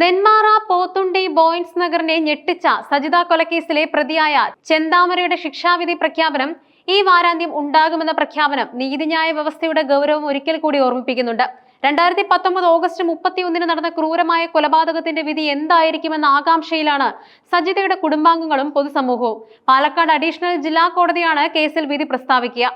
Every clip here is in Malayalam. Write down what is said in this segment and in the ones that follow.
നെന്മാറ പോത്തുണ്ടി ബോയിൻസ് നഗറിനെ ഞെട്ടിച്ച സജിത കൊലക്കേസിലെ പ്രതിയായ ചെന്താമരയുടെ ശിക്ഷാവിധി പ്രഖ്യാപനം ഈ വാരാന്ത്യം ഉണ്ടാകുമെന്ന പ്രഖ്യാപനം നീതിന്യായ വ്യവസ്ഥയുടെ ഗൗരവം ഒരിക്കൽ കൂടി ഓർമ്മിപ്പിക്കുന്നുണ്ട്. രണ്ടായിരത്തി പത്തൊമ്പത് ഓഗസ്റ്റ് മുപ്പത്തിയൊന്നിന് നടന്ന ക്രൂരമായ കൊലപാതകത്തിന്റെ വിധി എന്തായിരിക്കുമെന്ന ആകാംക്ഷയിലാണ് സജിതയുടെ കുടുംബാംഗങ്ങളും പൊതുസമൂഹവും. പാലക്കാട് അഡീഷണൽ ജില്ലാ കോടതിയാണ് കേസിൽ വിധി പ്രസ്താവിക്കുക.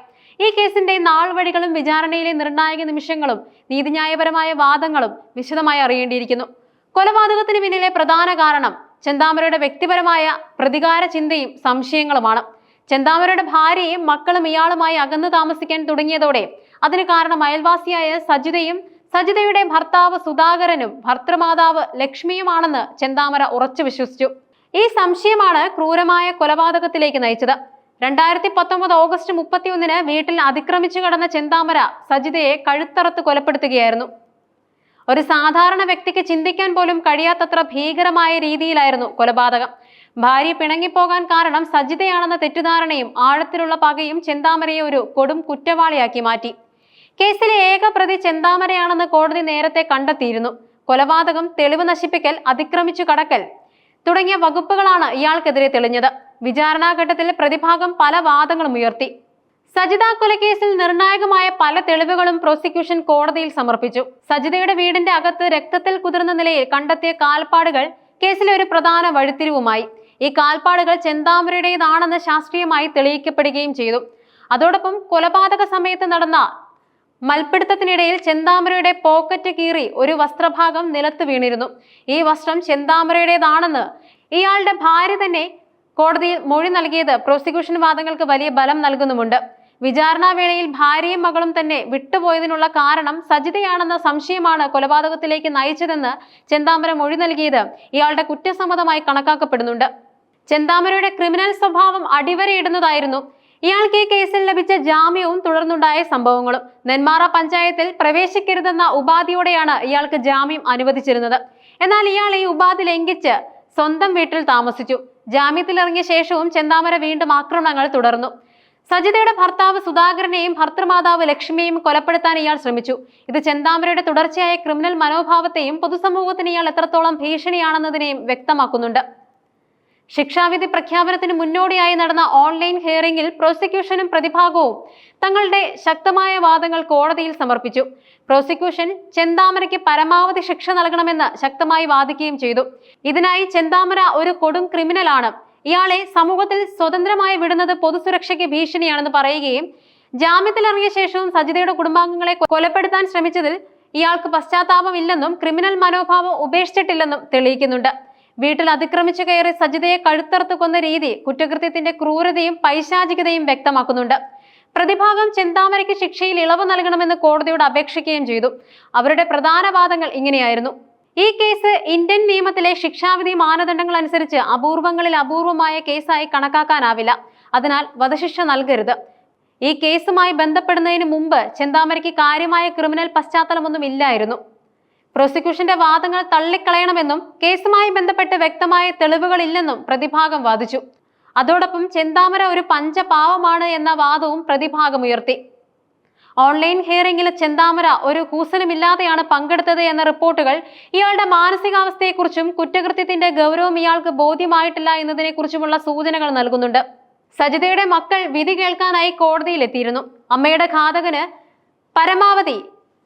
ഈ കേസിന്റെ നാൾവഴികളും വിചാരണയിലെ നിർണായക നിമിഷങ്ങളും നീതിന്യായപരമായ വാദങ്ങളും വിശദമായി അറിയേണ്ടിയിരിക്കുന്നു. കൊലപാതകത്തിന് പിന്നിലെ പ്രധാന കാരണം ചെന്താമരയുടെ വ്യക്തിപരമായ പ്രതികാര ചിന്തയും സംശയങ്ങളുമാണ്. ചെന്താമരയുടെ ഭാര്യയും മക്കളും ഇയാളുമായി അകന്നു താമസിക്കാൻ തുടങ്ങിയതോടെ അതിന് കാരണം അയൽവാസിയായ സജിതയും സജിതയുടെ ഭർത്താവ് സുധാകരനും ഭർത്തൃമാതാവ് ലക്ഷ്മിയുമാണെന്ന് ചെന്താമര ഉറച്ചു വിശ്വസിച്ചു. ഈ സംശയമാണ് ക്രൂരമായ കൊലപാതകത്തിലേക്ക് നയിച്ചത്. രണ്ടായിരത്തി പത്തൊമ്പത് ഓഗസ്റ്റ് മുപ്പത്തിയൊന്നിന് വീട്ടിൽ അതിക്രമിച്ചു കടന്ന ചെന്താമര സജിതയെ കഴുത്തറത്ത് കൊലപ്പെടുത്തുകയായിരുന്നു. ഒരു സാധാരണ വ്യക്തിക്ക് ചിന്തിക്കാൻ പോലും കഴിയാത്തത്ര ഭീകരമായ രീതിയിലായിരുന്നു കൊലപാതകം. ഭാര്യ പിണങ്ങിപ്പോകാൻ കാരണം സജിതയാണെന്ന തെറ്റിദ്ധാരണയും ആഴത്തിലുള്ള പകയും ചെന്താമരയെ ഒരു കൊടും കുറ്റവാളിയാക്കി മാറ്റി. കേസിലെ ഏക പ്രതി ചെന്താമരയാണെന്ന് കോടതി നേരത്തെ കണ്ടെത്തിയിരുന്നു. കൊലപാതകം തെളിവ് നശിപ്പിക്കൽ അതിക്രമിച്ചു കടക്കൽ തുടങ്ങിയ വകുപ്പുകളാണ് ഇയാൾക്കെതിരെ തെളിഞ്ഞത്. വിചാരണാഘട്ടത്തിൽ പ്രതിഭാഗം പല വാദങ്ങളും ഉയർത്തി. സജിത കൊലക്കേസിൽ നിർണായകമായ പല തെളിവുകളും പ്രോസിക്യൂഷൻ കോടതിയിൽ സമർപ്പിച്ചു. സജിതയുടെ വീടിന്റെ അകത്ത് രക്തത്തിൽ കുതിർന്ന നിലയിൽ കണ്ടെത്തിയ കാൽപ്പാടുകൾ കേസിലെ ഒരു പ്രധാന വഴിത്തിരിവുമായി. ഈ കാൽപ്പാടുകൾ ചെന്താമരയുടേതാണെന്ന് ശാസ്ത്രീയമായി തെളിയിക്കപ്പെടുകയും ചെയ്തു. അതോടൊപ്പം കൊലപാതക സമയത്ത് നടന്ന മൽപ്പിടുത്തത്തിനിടയിൽ ചെന്താമരയുടെ പോക്കറ്റ് കീറി ഒരു വസ്ത്രഭാഗം നിലത്ത് വീണിരുന്നു. ഈ വസ്ത്രം ചെന്താമരയുടേതാണെന്ന് ഇയാളുടെ ഭാര്യ തന്നെ കോടതിയിൽ മൊഴി നൽകിയത് പ്രോസിക്യൂഷൻ വാദങ്ങൾക്ക് വലിയ ബലം നൽകുന്നുമുണ്ട്. വിചാരണാ വേളയിൽ ഭാര്യയും മകളും തന്നെ വിട്ടുപോയതിനുള്ള കാരണം സജിതയാണെന്ന സംശയമാണ് കൊലപാതകത്തിലേക്ക് നയിച്ചതെന്ന് ചെന്താമര മൊഴി നൽകിയത്. ഇയാളുടെ കുറ്റസമ്മതമായി കണക്കാക്കപ്പെടുന്നുണ്ട്. ചെന്താമരയുടെ ക്രിമിനൽ സ്വഭാവം അടിവരയിടുന്നതായിരുന്നു. ഇയാൾക്ക് ഈ കേസിൽ ലഭിച്ച ജാമ്യവും തുടർന്നുണ്ടായ സംഭവങ്ങളും. നെന്മാറ പഞ്ചായത്തിൽ പ്രവേശിക്കരുതെന്ന ഉപാധിയോടെയാണ് ഇയാൾക്ക് ജാമ്യം അനുവദിച്ചിരുന്നത്. എന്നാൽ ഇയാൾ ഈ ഉപാധി ലംഘിച്ച് സ്വന്തം വീട്ടിൽ താമസിച്ചു. ജാമ്യത്തിലിറങ്ങിയ ശേഷവും ചെന്താമര വീണ്ടും ആക്രമണങ്ങൾ തുടർന്നു. സജിതയുടെ ഭർത്താവ് സുധാകരനെയും ഭർത്തൃമാതാവ് ലക്ഷ്മിയെയും കൊലപ്പെടുത്താൻ ഇയാൾ ശ്രമിച്ചു. ഇത് ചെന്താമരയുടെ തുടർച്ചയായ ക്രിമിനൽ മനോഭാവത്തെയും പൊതുസമൂഹത്തിന് ഇയാൾ എത്രത്തോളം ഭീഷണിയാണെന്നതിനെയും വ്യക്തമാക്കുന്നുണ്ട്. ശിക്ഷാവിധി പ്രഖ്യാപനത്തിന് മുന്നോടിയായി നടന്ന ഓൺലൈൻ ഹിയറിംഗിൽ പ്രോസിക്യൂഷനും പ്രതിഭാഗവും തങ്ങളുടെ ശക്തമായ വാദങ്ങൾ കോടതിയിൽ സമർപ്പിച്ചു. പ്രോസിക്യൂഷൻ ചെന്താമരയ്ക്ക് പരമാവധി ശിക്ഷ നൽകണമെന്ന് ശക്തമായി വാദിക്കുകയും ചെയ്തു. ഇതിനായി ചെന്താമര ഒരു കൊടും ക്രിമിനലാണ്. ഇയാളെ സമൂഹത്തിൽ സ്വതന്ത്രമായി വിടുന്നത് പൊതുസുരക്ഷയ്ക്ക് ഭീഷണിയാണെന്ന് പറയുകയും ജാമ്യത്തിലിറങ്ങിയ ശേഷവും സജിതയുടെ കുടുംബാംഗങ്ങളെ കൊലപ്പെടുത്താൻ ശ്രമിച്ചതിൽ ഇയാൾക്ക് പശ്ചാത്താപമില്ലെന്നും ക്രിമിനൽ മനോഭാവം ഉപേക്ഷിച്ചിട്ടില്ലെന്നും തെളിയിക്കുന്നുണ്ട്. വീട്ടിൽ അതിക്രമിച്ചു കയറി സജിതയെ കഴുത്തറുത്തു കൊന്ന രീതി കുറ്റകൃത്യത്തിന്റെ ക്രൂരതയും പൈശാചികതയും വ്യക്തമാക്കുന്നുണ്ട്. പ്രതിഭാഗം ചിന്താമരയ്ക്ക് ശിക്ഷയിൽ ഇളവ് നൽകണമെന്ന് കോടതിയോട് അപേക്ഷിക്കുകയും ചെയ്തു. അവരുടെ പ്രധാന വാദങ്ങൾ ഇങ്ങനെയായിരുന്നു. ഈ കേസ് ഇന്ത്യൻ നിയമത്തിലെ ശിക്ഷാവിധി മാനദണ്ഡങ്ങൾ അനുസരിച്ച് അപൂർവങ്ങളിൽ അപൂർവമായ കേസായി കണക്കാക്കാനാവില്ല. അതിനാൽ വധശിക്ഷ നൽകരുത്. ഈ കേസുമായി ബന്ധപ്പെടുന്നതിന് മുമ്പ് ചെന്താമരയ്ക്ക് കാര്യമായ ക്രിമിനൽ പശ്ചാത്തലമൊന്നും ഇല്ലായിരുന്നു. പ്രോസിക്യൂഷന്റെ വാദങ്ങൾ തള്ളിക്കളയണമെന്നും കേസുമായി ബന്ധപ്പെട്ട് വ്യക്തമായ തെളിവുകളില്ലെന്നും പ്രതിഭാഗം വാദിച്ചു. അതോടൊപ്പം ചെന്താമര ഒരു പഞ്ചപാവമാണ് എന്ന വാദവും പ്രതിഭാഗം ഉയർത്തി. ഓൺലൈൻ ഹിയറിംഗിൽ ചെന്താമര ഒരു കൂസലുമില്ലാതെയാണ് പങ്കെടുത്തത് എന്ന റിപ്പോർട്ടുകൾ ഇയാളുടെ മാനസികാവസ്ഥയെക്കുറിച്ചും കുറ്റകൃത്യത്തിന്റെ ഗൗരവം ഇയാൾക്ക് ബോധ്യമായിട്ടില്ല എന്നതിനെക്കുറിച്ചുമുള്ള സൂചനകൾ നൽകുന്നുണ്ട്. സജിതയുടെ മക്കൾ വിധി കേൾക്കാനായി കോടതിയിലെത്തിയിരുന്നു. അമ്മയുടെ ഘാതകന് പരമാവധി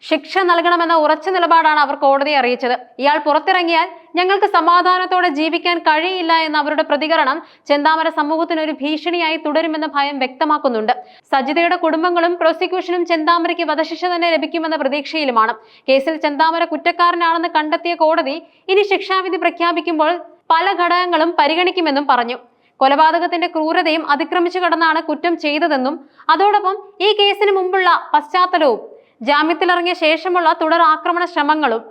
ശിക്ഷ നൽകണമെന്ന ഉറച്ച നിലപാടാണ് അവർ കോടതിയെ അറിയിച്ചത്. ഇയാൾ പുറത്തിറങ്ങിയാൽ ഞങ്ങൾക്ക് സമാധാനത്തോടെ ജീവിക്കാൻ കഴിയില്ല എന്ന അവരുടെ പ്രതികരണം ചെന്താമര സമൂഹത്തിന് ഒരു ഭീഷണിയായി തുടരുമെന്ന ഭയം വ്യക്തമാക്കുന്നുണ്ട്. സജിതയുടെ കുടുംബങ്ങളും പ്രോസിക്യൂഷനും ചെന്താമരയ്ക്ക് വധശിക്ഷ തന്നെ ലഭിക്കുമെന്ന പ്രതീക്ഷയിലുമാണ്. കേസിൽ ചെന്താമര കുറ്റക്കാരനാണെന്ന് കണ്ടെത്തിയ കോടതി ഇനി ശിക്ഷാവിധി പ്രഖ്യാപിക്കുമ്പോൾ പല ഘടകങ്ങളും പരിഗണിക്കുമെന്നും പറഞ്ഞു. കൊലപാതകത്തിന്റെ ക്രൂരതയും അതിക്രമിച്ചു കടന്നാണ് കുറ്റം ചെയ്തതെന്നും അതോടൊപ്പം ഈ കേസിന് മുമ്പുള്ള പശ്ചാത്തലവും ജാമ്യത്തിലിറങ്ങിയ ശേഷമുള്ള തുടർ ആക്രമണ ശ്രമങ്ങളും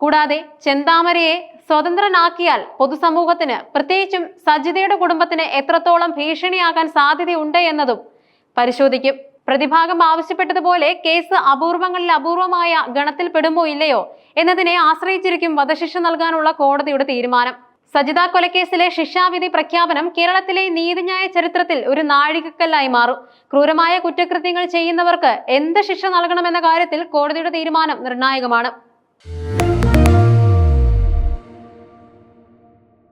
കൂടാതെ ചെന്താമരയെ സ്വതന്ത്രനാക്കിയാൽ പൊതുസമൂഹത്തിന് പ്രത്യേകിച്ചും സജിതയുടെ കുടുംബത്തിന് എത്രത്തോളം ഭീഷണിയാകാൻ സാധ്യതയുണ്ട് എന്നതും പരിശോധിക്കും. പ്രതിഭാഗം ആവശ്യപ്പെട്ടതുപോലെ കേസ് അപൂർവങ്ങളിൽ അപൂർവമായ ഗണത്തിൽ പെടുമോ ഇല്ലയോ എന്നതിനെ ആശ്രയിച്ചിരിക്കും വധശിക്ഷ നൽകാനുള്ള കോടതിയുടെ തീരുമാനം. സജിത കൊലക്കേസിലെ ശിക്ഷാവിധി പ്രഖ്യാപനം കേരളത്തിലെ നീതിന്യായ ചരിത്രത്തിൽ ഒരു നാഴികക്കല്ലായി മാറും. ക്രൂരമായ കുറ്റകൃത്യങ്ങൾ ചെയ്യുന്നവർക്ക് എന്ത് ശിക്ഷ നൽകണമെന്ന കാര്യത്തിൽ കോടതിയുടെ തീരുമാനം നിർണായകമാണ്.